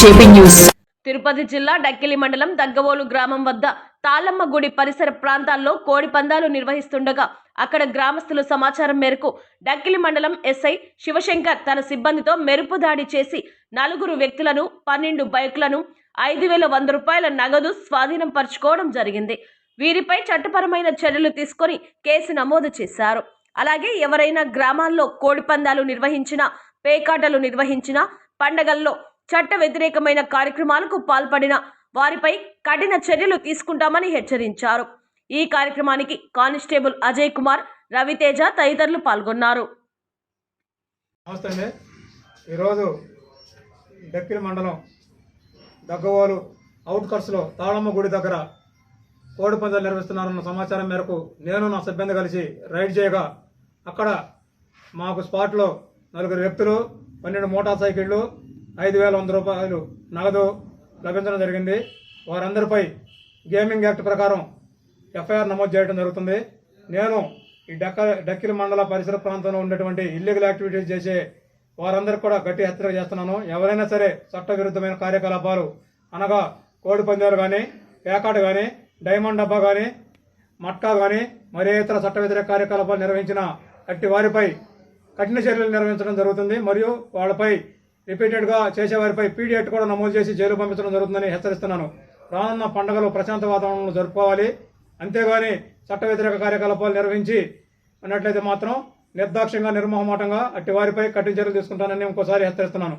JP news. Tirupati జిల్లా డక్కిలి మండలం దగ్గవోలు గ్రామం వద్ద తాళమ్మ గుడి పరిసర ప్రాంతాల్లో కోడి పందాలు నిర్వహిస్తుండగా అక్కడ గ్రామస్తుల సమాచారం మేరకు డక్కిలి మండలం ఎస్ఐ శివశంకర్ తన సిబ్బందితో మెరుపు దాడి చేసి నలుగురు వ్యక్తులను పన్నెండు బైకులను ఐదు వేల వంద రూపాయల నగదు స్వాధీనం పరుచుకోవడం జరిగింది. వీరిపై చట్టపరమైన చర్యలు తీసుకొని కేసు నమోదు చేశారు. అలాగే ఎవరైనా గ్రామాల్లో కోడి పందాలు నిర్వహించినా పేకాటలు నిర్వహించినా పండగల్లో చట్ట వ్యతిరేకమైన కార్యక్రమాలకు పాల్పడిన వారిపై కఠిన చర్యలు తీసుకుంటామని హెచ్చరించారు. ఈ కార్యక్రమానికి కానిస్టేబుల్ అజయ్ కుమార్ రవితేజ తదితరులు పాల్గొన్నారు. నమస్తే ఈరోజు డక్కిలి మండలం దగ్గవోలు అవుట్కట్స్లో తాళమ్మ గుడి దగ్గర కోడి పందాలు నిర్వహిస్తున్నారన్న సమాచారం మేరకు నేను నా సిబ్బంది కలిసి రైడ్ చేయగా అక్కడ మాకు స్పాట్లో నలుగురు వ్యక్తులు పన్నెండు మోటార్ సైకిళ్ళు ఐదు వేల వంద రూపాయలు నగదు లభించడం జరిగింది. వారందరిపై గేమింగ్ యాక్ట్ ప్రకారం ఎఫ్ఐఆర్ నమోదు చేయడం జరుగుతుంది. నేను ఈ డక్క డక్కిలి మండల పరిసర ప్రాంతంలో ఉండేటువంటి ఇల్లీగల్ యాక్టివిటీస్ చేసే వారందరికీ కూడా గట్టి హెచ్చరిక చేస్తున్నాను. ఎవరైనా సరే చట్టవిరుద్ధమైన కార్యకలాపాలు అనగా కోడి పందాలు కానీ పేకాట కానీ డైమండ్ డబ్బా కానీ మట్కా కానీ మరే ఇతర చట్ట వ్యతిరేక కార్యకలాపాలు నిర్వహించిన అట్టి వారిపై కఠిన చర్యలు నిర్వహించడం జరుగుతుంది. మరియు వాళ్ళపై రిపీటెడ్గా చేసేవారిపై పీడిఎట్ కూడా నమోదు చేసి జైలు పంపించడం జరుగుతుందని హెచ్చరిస్తున్నాను. రానున్న పండుగలు ప్రశాంత వాతావరణంలో జరుపుకోవాలి. అంతేగాని చట్ట వ్యతిరేక కార్యకలాపాలు నిర్వహించి అన్నట్లయితే మాత్రం నిర్దాక్ష్యంగా నిర్మోహమాటంగా అట్టి వారిపై కఠిన చర్యలు తీసుకుంటానని ఇంకోసారి హెచ్చరిస్తున్నాను.